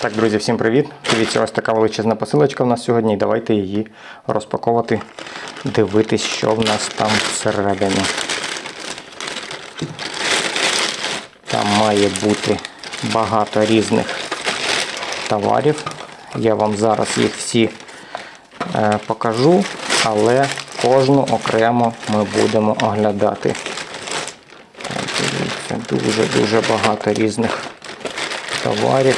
Так, друзі, всім привіт! Дивіться, ось така величезна посилочка в нас сьогодні. Давайте її розпаковувати, дивитись, що в нас там всередині. Там має бути багато різних товарів. Я вам зараз їх всі е, покажу, але кожну окремо ми будемо оглядати. Дивіться, дуже-дуже багато різних товарів.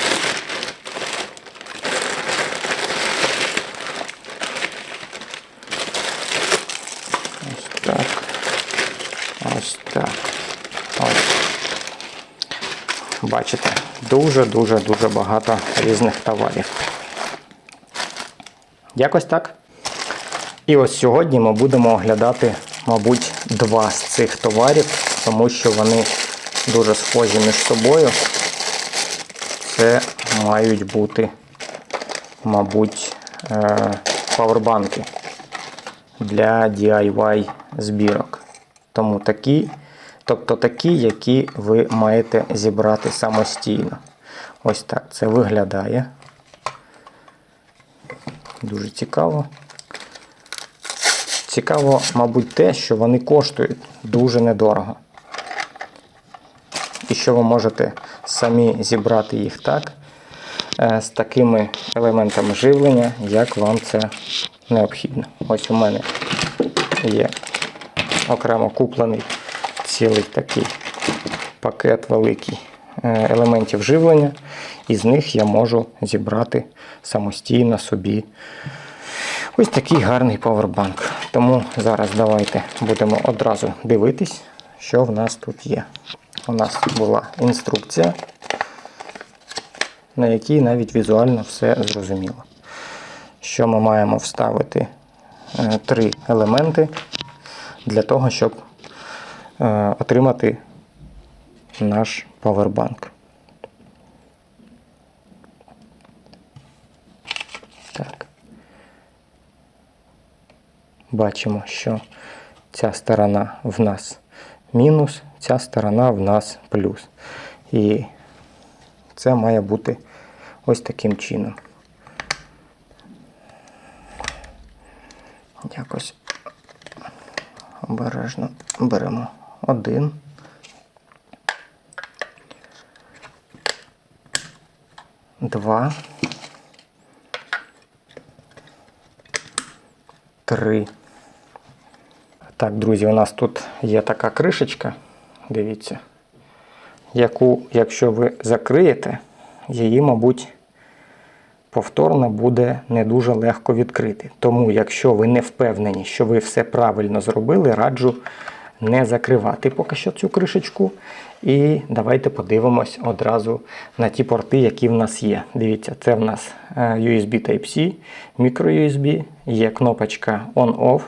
Ось так. Ось так. Ось. Бачите, дуже-дуже-дуже багато різних товарів. Якось так. І ось сьогодні ми будемо оглядати, мабуть, два з цих товарів, тому що вони дуже схожі між собою. Це мають бути, мабуть, е, павербанки для DIY збірок. Тому такі, тобто такі, які ви маєте зібрати самостійно. Ось так це виглядає. Дуже цікаво. Цікаво, мабуть, те, що вони коштують дуже недорого. І що ви можете самі зібрати їх так, е, з такими елементами живлення, як вам це необхідно. Ось у мене є окремо куплений цілий такий пакет великий е, елементів живлення, і з них я можу зібрати самостійно собі ось такий гарний павербанк. Тому зараз давайте будемо одразу дивитись, що в нас тут є. У нас була інструкція, на якій навіть візуально все зрозуміло. Що ми маємо вставити е, три елементи для того, щоб отримати наш павербанк. Так. Бачимо, що ця сторона в нас мінус, ця сторона в нас плюс. І це має бути ось таким чином. Якось обережно беремо один. Два. Три. Так, друзі, у нас тут є така кришечка, дивіться, яку, якщо ви закриєте, її, мабуть, повторно буде не дуже легко відкрити. Тому, якщо ви не впевнені, що ви все правильно зробили, раджу не закривати поки що цю кришечку. І давайте подивимось одразу на ті порти, які в нас є. Дивіться, це в нас е, USB Type-C, microUSB, є кнопочка On-Off.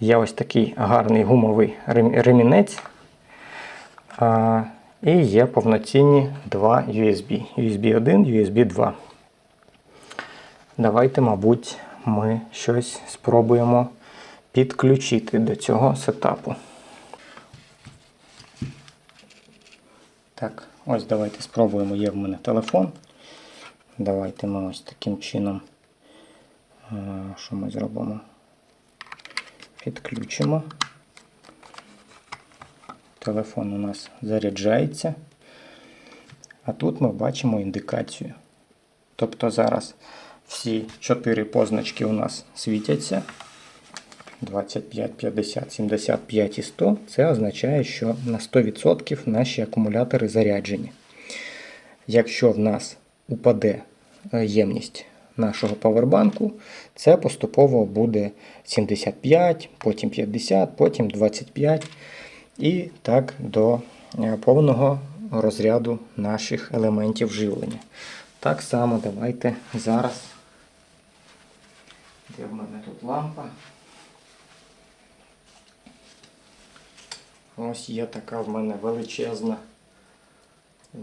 Є ось такий гарний гумовий ремінець. І є повноцінні два USB. USB 1, USB 2. Давайте, мабуть, ми щось спробуємо підключити до цього сетапу. Так, ось давайте спробуємо. Є в мене телефон. Давайте ми ось таким чином, е, що ми зробимо? Підключимо. Телефон у нас заряджається. А тут ми бачимо індикацію. Тобто зараз всі чотири позначки у нас світяться. 25, 50, 75 і 100. Це означає, що на 100% наші акумулятори заряджені. Якщо в нас упаде е, ємність нашого павербанку, це поступово буде 75, потім 50, потім 25 і так до е, повного розряду наших елементів живлення. Так само давайте зараз. Де в мене тут лампа? Ось є така в мене величезна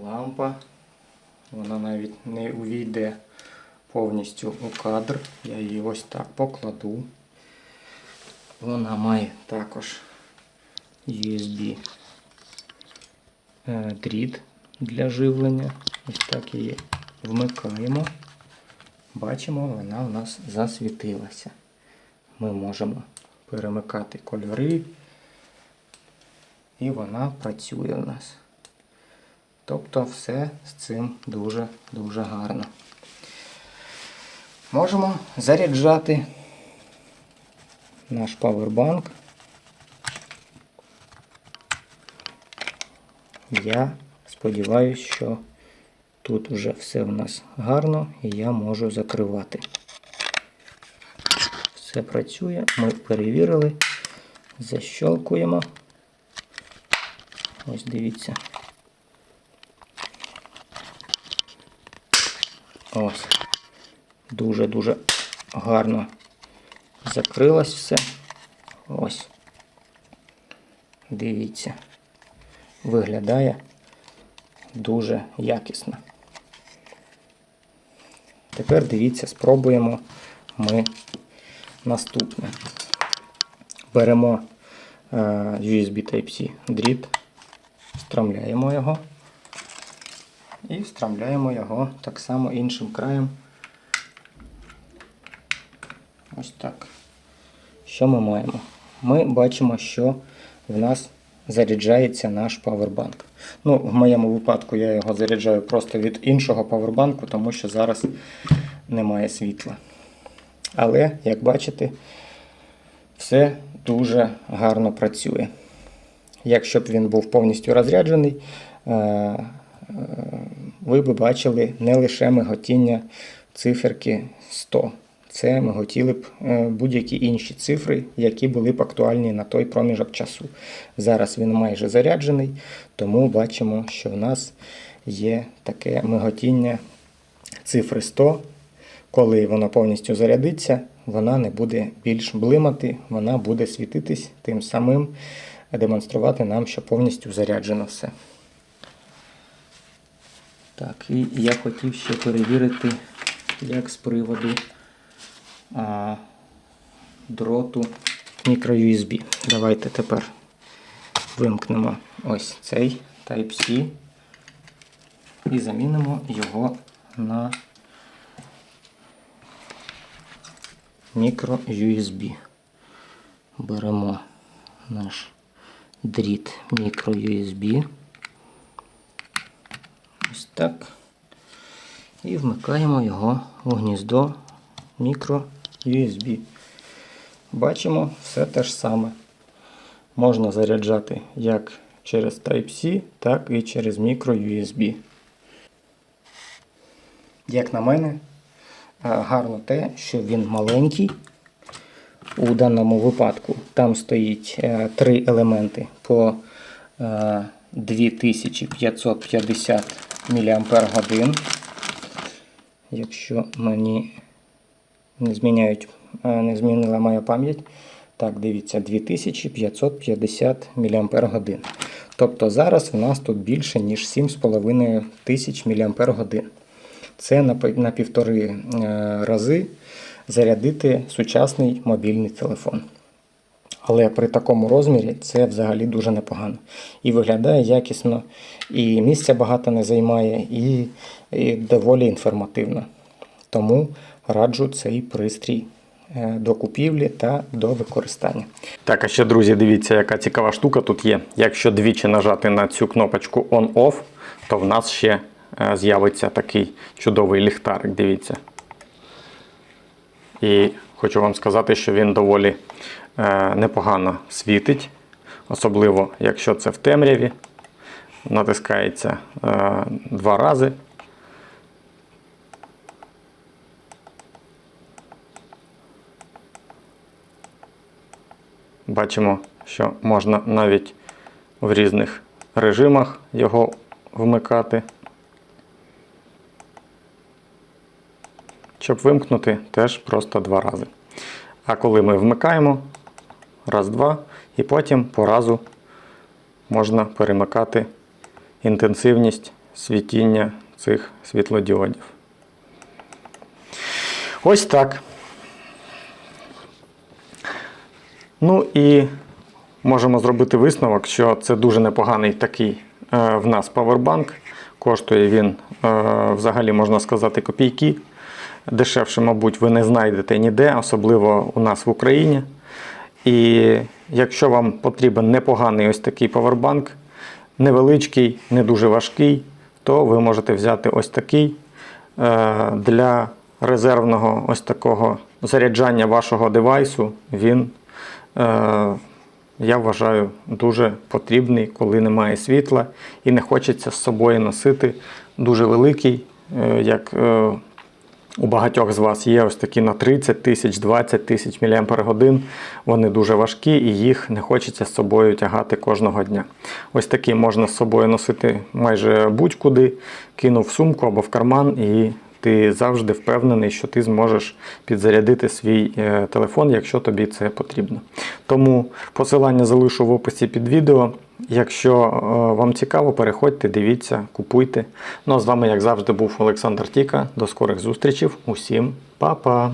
лампа. Вона навіть не увійде повністю у кадр. Я її ось так покладу. Вона має також USB е, дріт для живлення. Ось так її вмикаємо. Бачимо, вона у нас засвітилася. Ми можемо перемикати кольори. І вона працює у нас. Тобто все з цим дуже-дуже гарно. Можемо заряджати наш павербанк. Я сподіваюся, що тут вже все в нас гарно і я можу закривати. Все працює, ми перевірили, защелкуємо. Ось дивіться. Ось. Дуже-дуже гарно закрилось все. Ось. Дивіться. Виглядає дуже якісно. Тепер дивіться, спробуємо ми наступне. Беремо е, USB Type-C дріт, встромляємо його і встромляємо його так само іншим краєм. Ось так. Що ми маємо? Ми бачимо, що в нас заряджається наш павербанк. Ну, в моєму випадку я його заряджаю просто від іншого павербанку, тому що зараз немає світла. Але, як бачите, все дуже гарно працює. Якщо б він був повністю розряджений, е, е, ви б бачили не лише миготіння циферки 100. Це ми хотіли б е, будь-які інші цифри, які були б актуальні на той проміжок часу. Зараз він майже заряджений, тому бачимо, що в нас є таке миготіння цифри 100. Коли воно повністю зарядиться, вона не буде більш блимати, вона буде світитись, тим самим демонструвати нам, що повністю заряджено все. Так, і я хотів ще перевірити, як з приводу а, дроту мікро-USB. Давайте тепер вимкнемо ось цей Type-C і замінимо його на мікро-USB. Беремо наш дріт мікро-USB. Ось так. І вмикаємо його у гніздо мікро-USB. Бачимо все те ж саме. Можна заряджати як через Type-C, так і через мікро-USB. Як на мене, е, гарно те, що він маленький. У даному випадку там стоїть е, три елементи по е, 2550 мАч. Якщо мені не зміняють, е, не змінила моя пам'ять. Так, дивіться, 2550 мАч. Тобто зараз у нас тут більше, ніж 7,5 тисяч мАч. Це на півтори е, рази зарядити сучасний мобільний телефон. Але при такому розмірі це взагалі дуже непогано. І виглядає якісно, і місця багато не займає, і, і доволі інформативно. Тому раджу цей пристрій е, до купівлі та до використання. Так, а ще, друзі, дивіться, яка цікава штука тут є. Якщо двічі нажати на цю кнопочку On-Off, то в нас ще е, з'явиться такий чудовий ліхтарик. Дивіться. І хочу вам сказати, що він доволі е, непогано світить, особливо якщо це в темряві. Натискається е, два рази. Бачимо, що можна навіть в різних режимах його вмикати. Щоб вимкнути, теж просто два рази. А коли ми вмикаємо, раз, два, і потім по разу можна перемикати інтенсивність світіння цих світлодіодів. Ось так. Ну і можемо зробити висновок, що це дуже непоганий такий е, в нас павербанк. Коштує він е, взагалі, можна сказати, копійки. Дешевше, мабуть, ви не знайдете ніде, особливо у нас в Україні. І якщо вам потрібен непоганий ось такий павербанк, невеличкий, не дуже важкий, то ви можете взяти ось такий е, для резервного ось такого заряджання вашого девайсу. Він, е, я вважаю, дуже потрібний, коли немає світла і не хочеться з собою носити дуже великий, е, як у багатьох з вас є ось такі на 30 тисяч, 20 тисяч мАч. Вони дуже важкі і їх не хочеться з собою тягати кожного дня. Ось такі можна з собою носити майже будь-куди, кинув в сумку або в карман, і ти завжди впевнений, що ти зможеш підзарядити свій е, телефон, якщо тобі це потрібно. Тому посилання залишу в описі під відео. Якщо е, вам цікаво, переходьте, дивіться, купуйте. Ну а з вами, як завжди, був Олександр Тіка. До скорих зустрічей. Усім па-па!